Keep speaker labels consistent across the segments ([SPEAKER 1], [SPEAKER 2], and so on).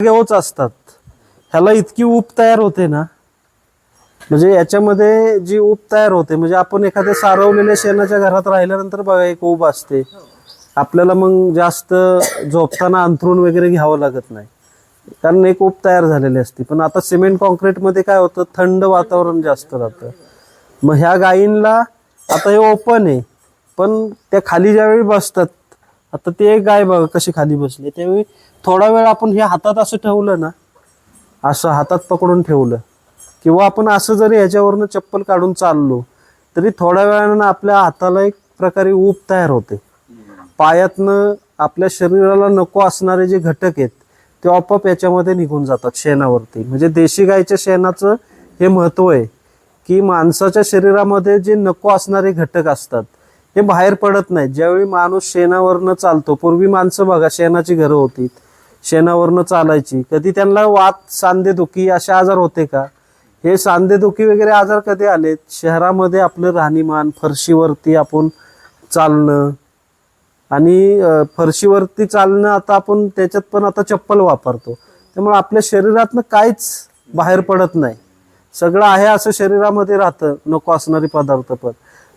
[SPEAKER 1] जागेवच असतात. ह्याला इतकी ऊप तयार होते ना. म्हणजे याच्यामध्ये जी ऊप तयार होते म्हणजे आपण एखाद्या सारवलेल्या शेणाच्या घरात राहिल्यानंतर बघा एक ऊब असते. आपल्याला मग जास्त झोपताना अंथरूण वगैरे घ्यावं लागत नाही. कारण एक ऊप तयार झालेली असते. पण आता सिमेंट कॉन्क्रीटमध्ये काय होतं थंड वातावरण जास्त राहतं. मग ह्या गायींना आता हे ओपन आहे पण त्या खाली ज्यावेळी बसतात आता ते गाय बघा कशी खाली बसली. त्यावेळी थोडा वेळ आपण हे हातात असं ठेवलं ना असं हातात पकडून ठेवलं किंवा आपण असं जरी ह्याच्यावरनं चप्पल काढून चाललो तरी थोड्या वेळानं आपल्या हाताला एक प्रकारे ऊब तयार होते. पायातनं आपल्या शरीराला नको असणारे जे घटक आहेत ते आपोआप याच्यामध्ये निघून जातात शेणावरती. म्हणजे देशी गायच्या शेणाचं हे महत्त्व आहे की माणसाच्या शरीरामध्ये जे नको असणारे घटक असतात हे बाहेर पडत नाहीत ज्यावेळी माणूस शेणावरनं चालतो पूर्वी माणसं बघा शेणाची घरं होती. शेणावरनं चालायची. कधी त्यांना वात सांधेदुखी असे आजार होते का? हे सांधेदुखी वगैरे आजार कधी आलेत? शहरामध्ये आपलं राहणीमान फरशीवरती आपण चालणं. आणि फरशीवरती चालणं आता आपण त्याच्यात पण आता चप्पल वापरतो. त्यामुळे आपल्या शरीरातनं काहीच बाहेर पडत नाही. सगळं आहे असं शरीरामध्ये राहतं नको असणारे पदार्थ पण.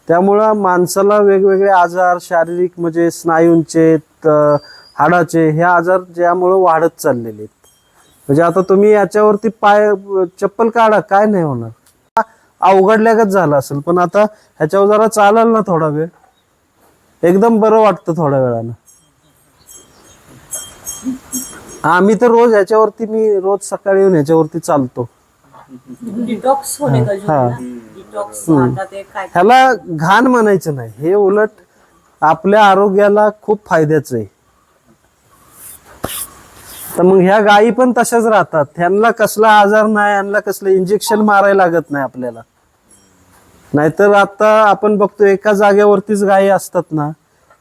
[SPEAKER 1] त्यामुळं माणसाला वेगवेगळे आजार शारीरिक म्हणजे स्नायूंचे हाडाचे हे आजार ज्यामुळं वाढत चाललेले आहेत. म्हणजे आता तुम्ही याच्यावरती पाय चप्पल काढा काय नाही होणार. अवघडल्यागत झालं असेल पण आता ह्याच्यावर जरा चालाल ना थोडा वेळ. एकदम बरं वाटतं थोड्या वेळानं. आम्ही तर रोज ह्याच्यावरती मी रोज सकाळी येऊन ह्याच्यावरती चालतो. हा. ह्याला घाण म्हणायचं नाही. हे उलट आपल्या आरोग्याला खूप फायद्याचं आहे. तर मग ह्या गायी पण तशाच राहतात. ह्यांना कसला आजार नाही ह्यांना कसलं इंजेक्शन मारायला लागत नाही आपल्याला. नाहीतर आता आपण बघतो एका जागेवरतीच गायी असतात ना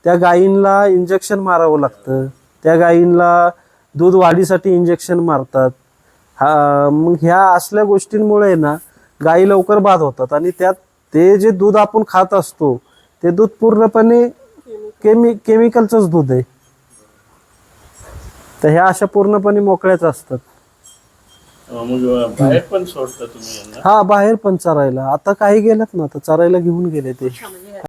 [SPEAKER 1] त्या गायींना इंजेक्शन मारावं लागतं. त्या गायींना दूध वाढीसाठी इंजेक्शन मारतात. हा मग ह्या असल्या गोष्टींमुळे ना गायी लवकर बाद होतात आणि त्यात ते जे दूध आपण खात असतो ते दूध पूर्णपणे केमी केमिकलचंच दूध आहे. तर ह्या अशा पूर्णपणे मोकळ्याच असतात.
[SPEAKER 2] बाहेर पण सोडता तुम्ही यांना?
[SPEAKER 1] हा बाहेर पण चरायला. आता काही गेलेत ना आता चरायला घेऊन गेले ते.